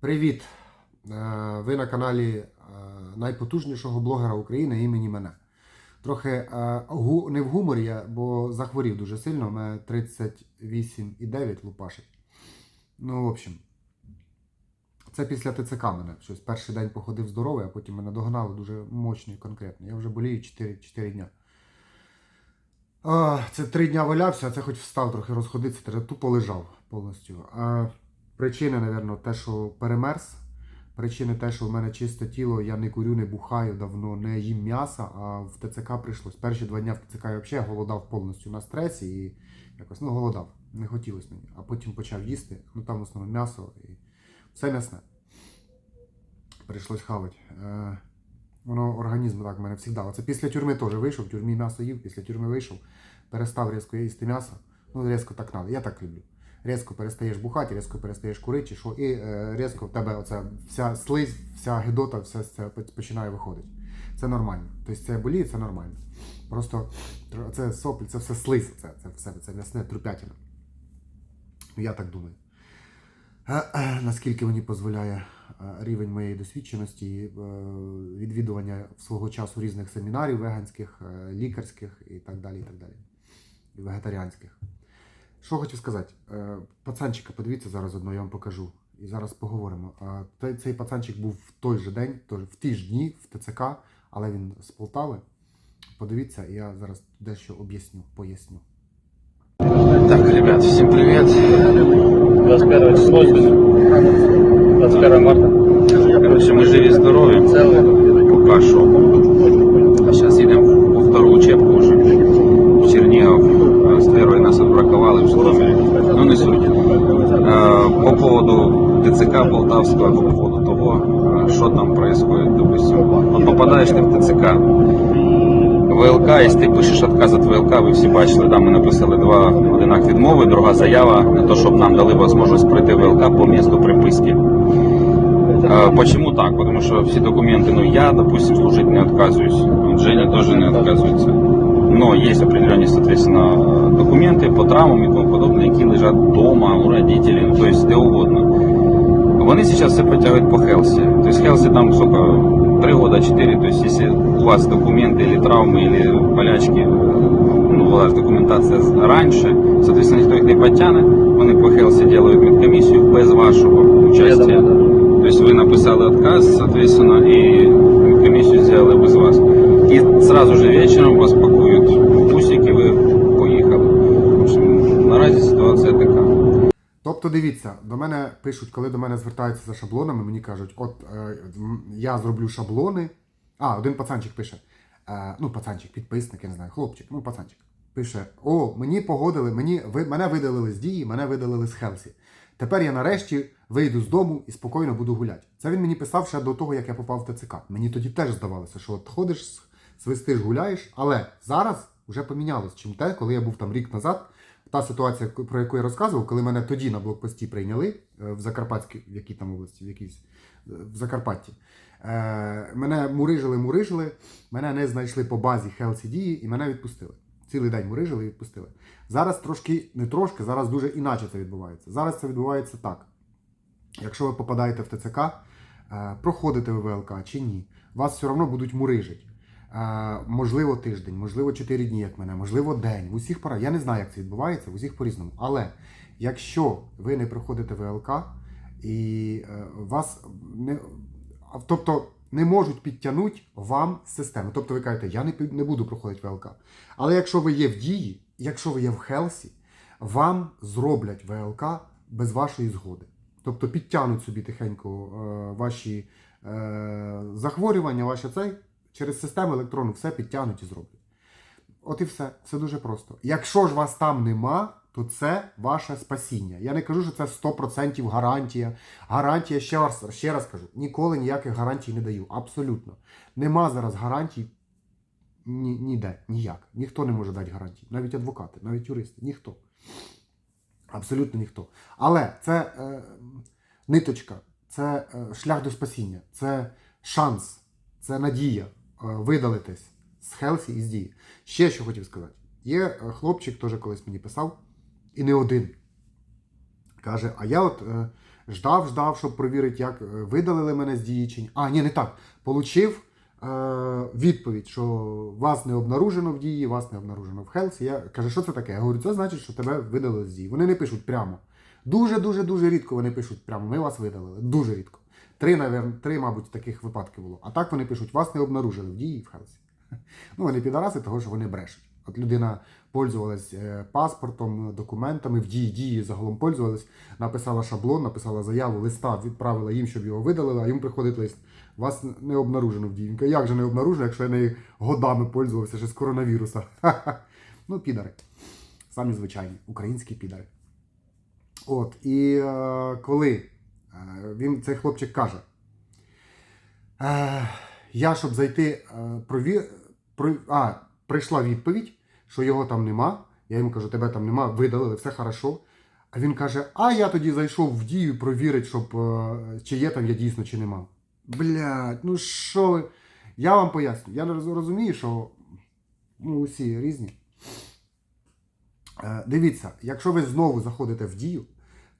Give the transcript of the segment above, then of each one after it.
Привіт! Е, Ви на каналі е, найпотужнішого блогера України імені мене. Трохи е, не в гуморі, я, бо захворів дуже сильно, у мене 38,9 лупашить. Ну, в общем, це після ТЦК мене. Щось перший день походив здоровий, а потім мене догнали дуже мощно і конкретно. Я вже болію 4, 4 дня. Це три дня валявся, а це хоч встав трохи розходитися, тупо лежав повністю. А причини, напевно, те, що перемерз. Причини те, що в мене чисте тіло, я не курю, не бухаю давно, не їм м'яса, а в ТЦК прийшлось. Перші два дня в ТЦК я взагалі голодав повністю на стресі і якось ну, голодав. Не хотілося мені. А потім почав їсти. Ну там в основному м'ясо і все м'ясне. Прийшлось хавати. Е, воно організм так в мене завжди. Оце після тюрми теж вийшов, в тюрмі м'ясо їв, після тюрми вийшов, перестав різко їсти м'ясо. Ну, різко так треба. Я так люблю. Різко перестаєш бухати, різко перестаєш курити, чи що, і е, різко в тебе оця вся слизь, вся гидота, все це починає виходити. Це нормально. Тобто це боліє, це нормально. Просто це соплі, це все слизь, це, це все, це м'ясне трупятина. Ну, я так думаю. Наскільки мені дозволяє е, рівень моєї досвідченості, е, відвідування свого часу різних семінарів веганських, е, лікарських і так далі, і так далі. І вегетаріанських. Що хочу сказати? Е, Пацанчика, подивіться зараз одно, я вам покажу. І зараз поговоримо. Цей пацанчик був в той же день, в ті ж дні в ТЦК, але він з Полтави. Подивіться, я зараз дещо об'ясню, поясню. Так, ребят, всем привет. 21 число 21 марта. Короче, мы живі здорові. Пока що. А зараз йдемо по втору учебку вже. В Чернігов. З первої нас відбракували в Житомирі. Ну не суть. Е, По поводу ТЦК Полтавського, по поводу того, е, що там происходит, допустим. От попадаєш ти в ТЦК. ВЛК, якщо ти пишеш отказ від ВЛК, ви всі бачили, там ми написали два одинак відмови, друга заява, на те, щоб нам дали можливість пройти ВЛК по місту приписки. Э, Почему так? Потому что все документы, ну я, допустим, служить не отказываюсь, вот Женя тоже не отказывается. Но есть определенные, соответственно, документы по травмам и тому подобное, які лежать дома у родителей, ну, то есть де угодно. Вони сейчас все потягивают по Хелси. То есть Хелси там сколько, три года, четыре. То есть если у вас документы или травмы, или болячки, ну, була ж документація з- раніше, соответственно, ніхто їх не потягне, вони по Хелсі делають медкомісію без вашого участия. То есть вы написали отказ, соответственно, и комиссию сделали без вас. И сразу же вечером вас пакуют в бусик, и вы поїхали. В общем, наразі ситуація така. Тобто, дивіться, до мене пишуть, коли до мене звертаються за шаблонами, мені кажуть, от е, я зроблю шаблони. А, один пацанчик пише. Е, ну, пацанчик, підписник, я не знаю, хлопчик, ну, пацанчик. Пише: О, мені погодили, мені, ви, мене видалили з дії, мене видалили з Хелсі. Тепер я нарешті вийду з дому і спокійно буду гуляти. Це він мені писав ще до того, як я попав в ТЦК. Мені тоді теж здавалося, що от ходиш, свистиш, гуляєш, але зараз вже помінялось чим те, коли я був там рік назад. Та ситуація, про яку я розказував, коли мене тоді на блокпості прийняли е, в Закарпатській, в якій там області, в якійсь е, в Закарпатті. Е, мене мурижили, мурижили, мене не знайшли по базі Хелсі дії і мене відпустили. Цілий день мурижили і відпустили. Зараз трошки, не трошки, зараз дуже іначе це відбувається. Зараз це відбувається так. Якщо ви попадаєте в ТЦК, проходите ви ВЛК чи ні, вас все одно будуть мурижити. Можливо, тиждень, можливо, 4 дні, як мене, можливо, день. В усіх пора. Я не знаю, як це відбувається, в усіх по-різному. Але якщо ви не проходите ВЛК і е, вас не. Тобто не можуть підтягнути вам з системи. Тобто ви кажете, я не, не буду проходити ВЛК. Але якщо ви є в дії, якщо ви є в Хелсі, вам зроблять ВЛК без вашої згоди. Тобто підтягнуть собі тихенько е, ваші е, захворювання, ваше цей, через систему електронну все підтягнуть і зроблять. От і все. Все дуже просто. Якщо ж вас там нема, то це ваше спасіння. Я не кажу, що це 100% гарантія. Гарантія, ще раз, ще раз кажу, ніколи ніяких гарантій не даю. Абсолютно. Нема зараз гарантій ні, ніде, ніяк. Ніхто не може дати гарантій. Навіть адвокати, навіть юристи, ніхто. Абсолютно ніхто. Але це е, ниточка, це е, шлях до спасіння, це шанс, це надія видалитись з Хелсі і з дії. Ще що хотів сказати. Є е, хлопчик, теж колись мені писав, і не один. Каже: А я от е, ждав, ждав, щоб провірити, як е, видалили мене з дії чи ні. А, ні, не так. Получив е, відповідь, що вас не обнаружено в дії, вас не обнаружено в Хелсі. Я каже, що це таке? Я говорю, це значить, що тебе видалили з дії. Вони не пишуть прямо. Дуже, дуже, дуже рідко вони пишуть прямо. Ми вас видалили. Дуже рідко. Три, навер... три, мабуть, таких випадків було. А так вони пишуть, вас не обнаружили в дії в Хелсі. Ну, вони підараси, того, що вони брешуть. От людина пользувалась е, паспортом, документами, в дії дії загалом пользувалась, написала шаблон, написала заяву, листа, відправила їм, щоб його видалили, а їм приходить лист. Вас не обнаружено в дії. Як же не обнаружено, якщо я нею годами пользувався ще з коронавіруса. Ну, підари. Самі звичайні, українські підари. От, і е, коли він, цей хлопчик каже, е, я, щоб зайти, е, прові... а, прийшла відповідь, що його там нема. Я йому кажу, тебе там нема, видалили, все хорошо. А він каже: А я тоді зайшов в дію провірити, щоб е, чи є там я дійсно, чи нема. Блядь, ну що ви? Я вам поясню. Я розумію, що ну, усі різні. Е, Дивіться, якщо ви знову заходите в дію,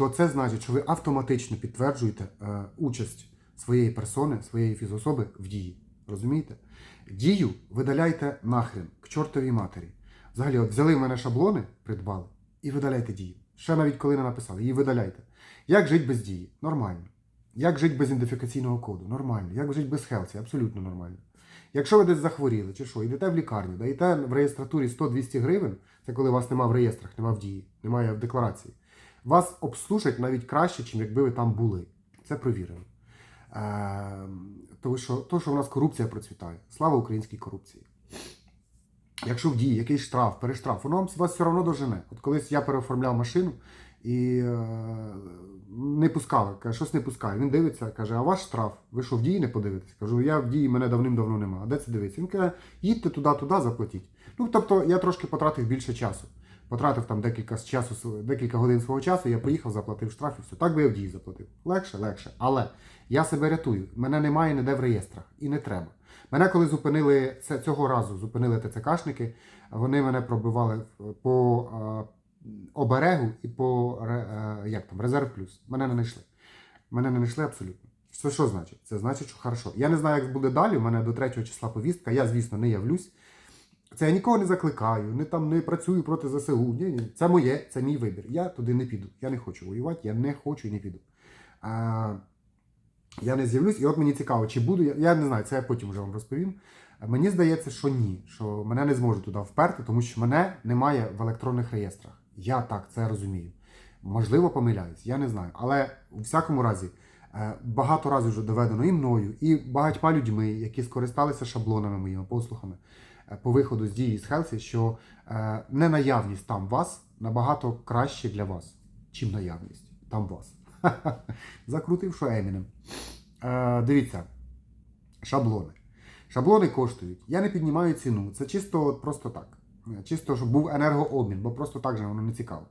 то це значить, що ви автоматично підтверджуєте е, участь своєї персони, своєї фізособи в дії. Розумієте? Дію видаляйте нахрен к чортовій матері. Взагалі, от взяли в мене шаблони, придбали, і видаляйте дію. Ще навіть коли не написали, її видаляйте. Як жити без дії? Нормально. Як жити без ідентифікаційного коду? Нормально. Як жити без хелсі? Абсолютно нормально. Якщо ви десь захворіли чи що, йдете в лікарню, даєте в реєстратурі 100-200 гривень, це коли вас нема в реєстрах, нема в дії, немає в декларації. Вас обслужать навіть краще, ніж якби ви там були. Це провірено. Е, тому що, то, що в нас корупція процвітає. Слава українській корупції. Якщо в дії якийсь штраф, перештраф, воно вас все одно дожене. От колись я переоформляв машину і е, не пускали, каже, щось не пускає. Він дивиться, каже, а ваш штраф, ви що в дії не подивитесь? Кажу, я в дії мене давним-давно нема. А де це дивиться? Він каже, їдьте туди-туди, заплатіть. Ну, тобто я трошки потратив більше часу. Потратив там декілька часу, декілька годин свого часу, я приїхав, заплатив штраф і все. Так би я в дії заплатив. Легше, легше. Але я себе рятую. Мене немає ніде в реєстрах і не треба. Мене коли зупинили це цього разу, зупинили ТЦКшники, вони мене пробивали по е, оберегу і по е, як там, резерв плюс. Мене не знайшли. Мене не знайшли абсолютно. Це що значить? Це значить, що хорошо. Я не знаю, як буде далі. У мене до 3 числа повістка. Я, звісно, не явлюсь. Це я нікого не закликаю, не там не працюю проти ЗСУ. Ні, ні. Це моє, це мій вибір. Я туди не піду. Я не хочу воювати, я не хочу і не піду. А, я не з'явлюсь, і от мені цікаво, чи буду я. Я не знаю, це я потім вже вам розповім. Мені здається, що ні, що мене не зможуть туди вперти, тому що мене немає в електронних реєстрах. Я так це розумію. Можливо, помиляюсь, я не знаю. Але у всякому разі, е, багато разів вже доведено і мною, і багатьма людьми, які скористалися шаблонами моїми послухами по виходу з дії з Хелсі, що е, ненаявність там вас набагато краще для вас, чим наявність там вас. Закрутив, що Емінем. Е, дивіться, шаблони. Шаблони коштують. Я не піднімаю ціну. Це чисто просто так. Е, Чисто, щоб був енергообмін, бо просто так же воно не цікаво.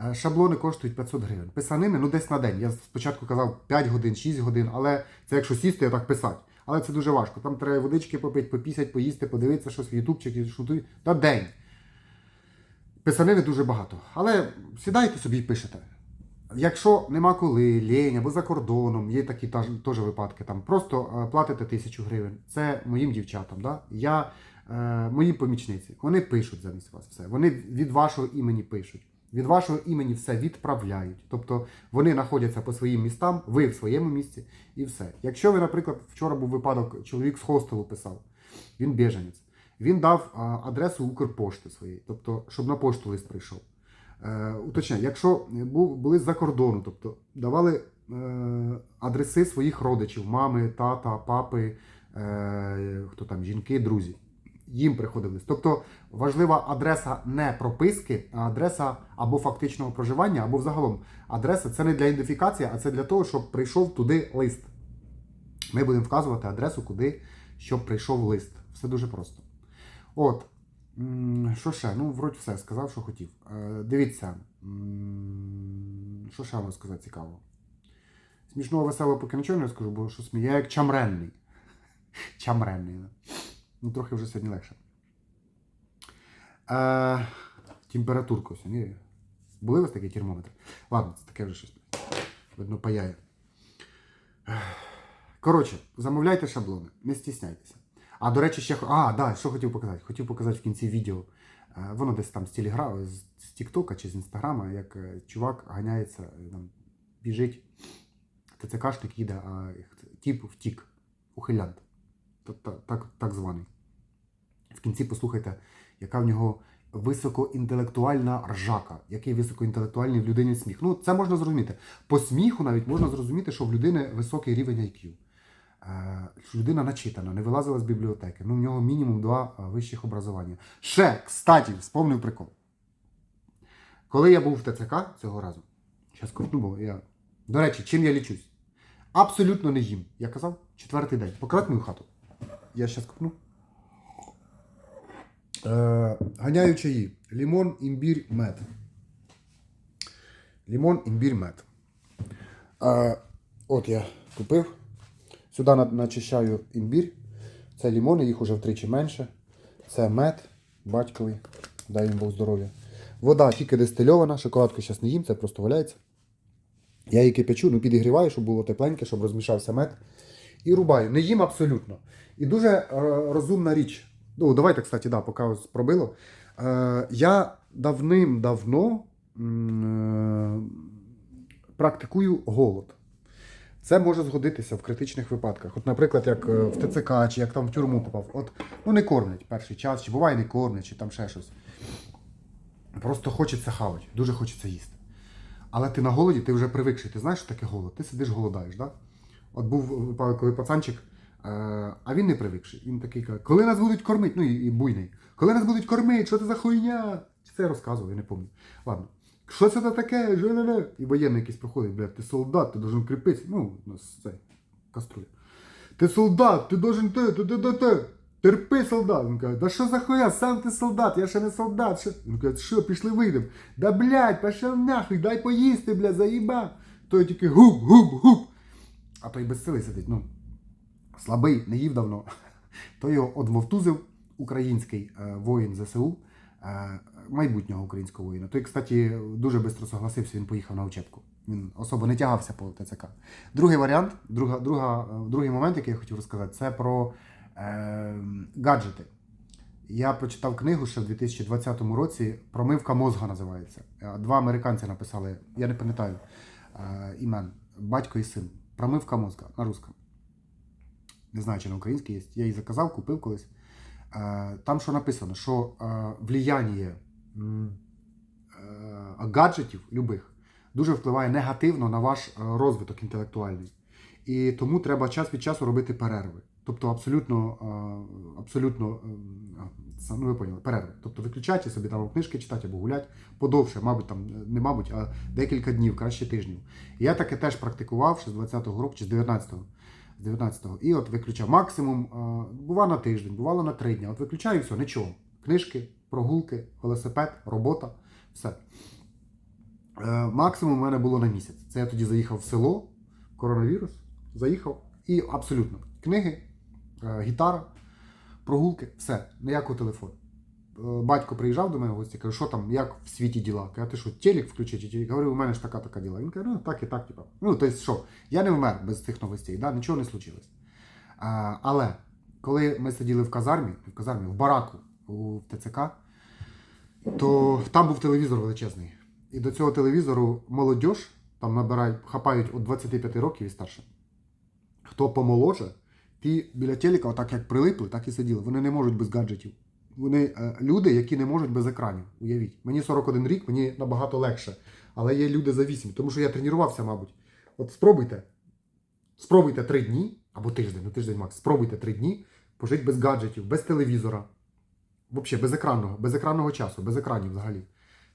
Е, Шаблони коштують 500 гривень. Писанини, ну десь на день. Я спочатку казав 5 годин, 6 годин, але це якщо сісти, так писати. Але це дуже важко. Там треба водички попити, попісять, поїсти, подивитися щось в ютубчик, шутуй. Та день. Писанини дуже багато. Але сідайте собі і пишете. Якщо нема коли, лінь або за кордоном, є такі та- теж випадки, там просто е, платите тисячу гривень. Це моїм дівчатам. Да? Я, е, мої помічниці, вони пишуть замість вас все. Вони від вашого імені пишуть. Від вашого імені все відправляють. Тобто вони знаходяться по своїм містам, ви в своєму місці і все. Якщо ви, наприклад, вчора був випадок, чоловік з хостелу писав, він біженець. Він дав адресу Укрпошти своєї, тобто, щоб на пошту лист прийшов. Е, уточняю, якщо були з-за кордону, тобто давали е, адреси своїх родичів, мами, тата, папи, е, хто там, жінки, друзі. Їм приходив. Тобто важлива адреса не прописки, а адреса або фактичного проживання, або взагалом адреса це не для ідентифікації, а це для того, щоб прийшов туди лист. Ми будемо вказувати адресу, куди щоб прийшов лист. Все дуже просто. От. Що ще? Ну, вроді все, сказав, що хотів. Е, Дивіться, що ще вам сказати цікаво. Смішного веселого поки нічого не скажу, бо що смію. Я як чамренний. Чамренний. Ну, трохи вже сьогодні легше. Е, температурка сьогодні. Були у вас такі термометри? Ладно, це таке вже щось. Видно, паяє. Коротше, замовляйте шаблони, не стісняйтеся. А до речі, ще. А, да, що хотів показати? Хотів показати в кінці відео. Е, Воно десь там з телегра, з, Тіктока чи з Інстаграма, як е, чувак ганяється, там, біжить, ТЦКшник їде, а тіп втік, ухилянт. Тобто так, так званий. В кінці послухайте, яка в нього високоінтелектуальна ржака, який високоінтелектуальний в людині сміх. Ну, це можна зрозуміти. По сміху навіть можна зрозуміти, що в людини високий рівень IQ. Е, людина начитана, не вилазила з бібліотеки. Ну, в нього мінімум два е, вищих образування. Ще, кстати, вспомнив прикол. Коли я був в ТЦК цього разу, зараз крутну, бо я. До речі, чим я лічусь? Абсолютно не їм. Я казав, четвертий день. Покрадь мою хату. Я зараз купну. Е, ганяю чаї. Лімон, імбір, мед. Лімон, імбір, мед. Е, от я купив. Сюди начищаю імбір. Це лімони, їх уже втричі менше. Це мед батьковий. Дай їм Бог здоров'я. Вода тільки дистильована, шоколадку зараз не їм, це просто валяється. Я її кипячу, ну підігріваю, щоб було тепленьке, щоб розмішався мед. І рубаю. Не їм абсолютно. І дуже е, розумна річ. Ну, давайте, кстати, да, поки пробило. Е, я давним-давно е, практикую голод. Це може згодитися в критичних випадках. От, наприклад, як е, в ТЦК, чи як там в тюрму попав. От, ну не кормлять перший час, чи буває не кормлять, чи там ще щось. Просто хочеться хавати, дуже хочеться їсти. Але ти на голоді, ти вже привикший, ти знаєш, що таке голод, ти сидиш голодаєш, да? От був випадок, коли пацанчик, а він не привикший. Він такий каже, коли нас будуть кормити, ну і, буйний, коли нас будуть кормити, що це за хуйня? Це я розказував, я не пам'ятаю. Ладно. Що це таке? Жи-ле-ле. І воєнний якийсь проходить, блядь, ти солдат, ти должен кріпитися. Ну, у нас це каструля. Ти солдат, ти должен ти, ти, ти, ти, ти. Терпи, солдат. Він каже, да що за хуя, сам ти солдат, я ще не солдат. Що? Він каже, що, пішли вийдемо. Да блядь, пішов нахуй, дай поїсти, блядь, заїба. Той тільки губ, губ, губ. А той без сили сидить, ну, слабий, не їв давно. То його одвовтузив український е, воїн ЗСУ, е, майбутнього українського воїна. Той, кстати, дуже швидко согласився, він поїхав на учебку. Він особо не тягався по ТЦК. Другий варіант, друга, друга, е, другий момент, який я хотів розказати, це про е, гаджети. Я прочитав книгу ще в 2020 році. Промивка мозга називається. Два американці написали, я не пам'ятаю імен, батько і син. Промивка мозга на русском. Не знаю, чи на українській є. Я її заказав, купив колись. Е, Там що написано, що е, влияння е, гаджетів любих дуже впливає негативно на ваш розвиток інтелектуальний. І тому треба час від часу робити перерви. Тобто абсолютно, абсолютно, е, ну ви поняли, перерви. Тобто виключайте собі там книжки читати або гуляти подовше, мабуть, там не мабуть, а декілька днів, краще тижнів. І я таке теж практикував ще з 20-го року чи з 19-го. З 19-го. І от виключав максимум, е, бувало на тиждень, бувало на три дні. От виключаю і все, нічого. Книжки, прогулки, велосипед, робота, все. Е, Максимум у мене було на місяць. Це я тоді заїхав в село, коронавірус, заїхав і абсолютно книги, е, гітара, прогулки, все, ніякого телефону. Е, Батько приїжджав до мене в гості, каже, що там, як в світі діла? Каже, ти що, телек включити? Телек? Говорю, у мене ж така така діла. Він каже, ну так і так, типа. Ну, тобто, що, я не вмер без цих новостей, да? нічого не случилось. А, але коли ми сиділи в казармі, в казармі, в бараку у ТЦК, то там був телевізор величезний. І до цього телевізору молодь там набирають, хапають від 25 років і старше. Хто помоложе, ті біля телека, отак як прилипли, так і сиділи. Вони не можуть без гаджетів. Вони е, люди, які не можуть без екранів. Уявіть. Мені 41 рік, мені набагато легше. Але є люди за 8, тому що я тренувався, мабуть. От спробуйте. Спробуйте 3 дні, або тиждень, ну тиждень макс. Спробуйте 3 дні пожити без гаджетів, без телевізора. Взагалі, без екранного, без екранного часу, без екранів взагалі.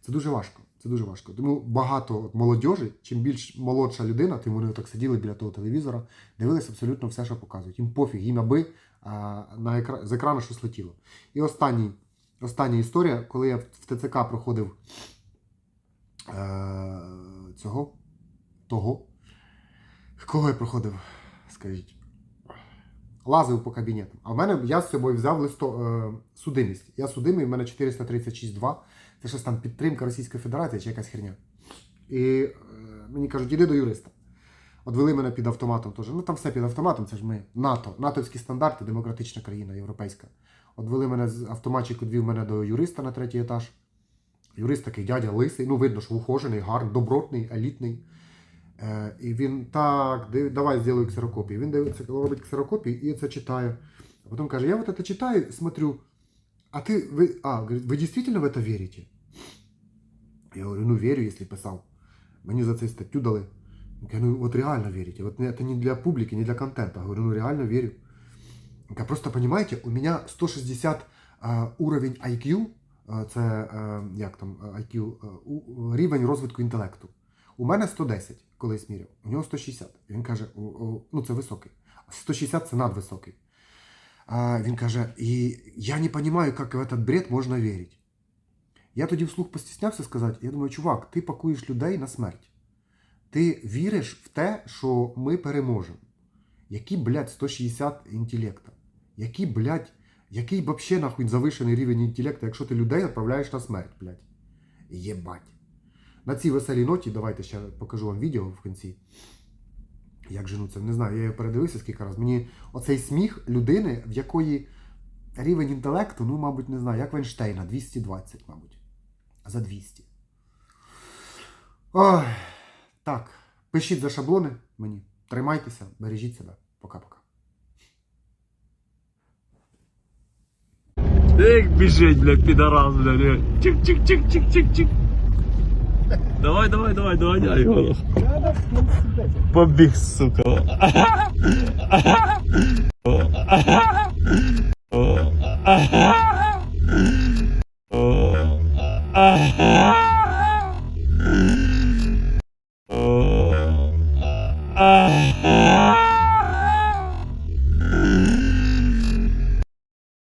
Це дуже важко. Це дуже важко. Тому багато от молодіжі, чим більш молодша людина, тим вони так сиділи біля того телевізора, дивилися абсолютно все, що показують. Їм пофіг, їм аби а, на екра... з екрану щось летіло. І останній, остання історія, коли я в ТЦК проходив е... цього, того. Кого я проходив? Скажіть. Лазив по кабінетам. А в мене я з собою взяв листо, е, судимість. Я судимий, в мене 436.2. Це щось там підтримка Російської Федерації чи якась херня. І е, мені кажуть, іди до юриста. Одвели мене під автоматом теж. Ну там все під автоматом, це ж ми. НАТО, натовські стандарти, демократична країна, європейська. Одвели мене з автоматчик, відвів мене до юриста на третій етаж. Юрист такий дядя лисий, ну видно, що ухожений, гарний, добротний, елітний. Е, і він так, давай зроблю ксерокопію. Він дивиться, робить ксерокопію і це читає. А потім каже: я вот это читаю, смотрю, а ты, вы, а, говорит, вы действительно в это верите? Я говорю, ну верю, если писав. Мені за це статтю дали. Я говорю, ну от реально верите. Вот это не для публики, не для контента. Я говорю, ну реально верю. Я просто понимаете, у меня 160 е, уровень IQ, е, це е, як там е, IQ, е, у- рівень розвитку інтелекту. У мене 110, колись міряв, у нього 160. І він каже, о, о, ну це високий. 160 це надвисокий. Він каже, і я не розумію, як в этот бред можна вірити. Я тоді вслух постіснявся сказати, я думаю, чувак, ти пакуєш людей на смерть. Ти віриш в те, що ми переможемо. Які, блядь, 160 інтелекта? Які, блядь, який вообще нахуй завишений рівень інтелекту, якщо ти людей відправляєш на смерть, блядь. Єбать. На цій веселій ноті, давайте ще покажу вам відео в кінці. Як женуться, не знаю, я його передивився скільки разів. Мені оцей сміх людини, в якої рівень інтелекту, ну, мабуть, не знаю, як в Ейнштейна, 220, мабуть. За 200. Ой, так. Пишіть за шаблони мені. Тримайтеся, бережіть себе. Пока-пока. Як біжить, бля, підарас, бля. Чик-чик-чик-чик-чик-чик. Давай, давай, давай, давай, давай. його. Побіг, сука. Ah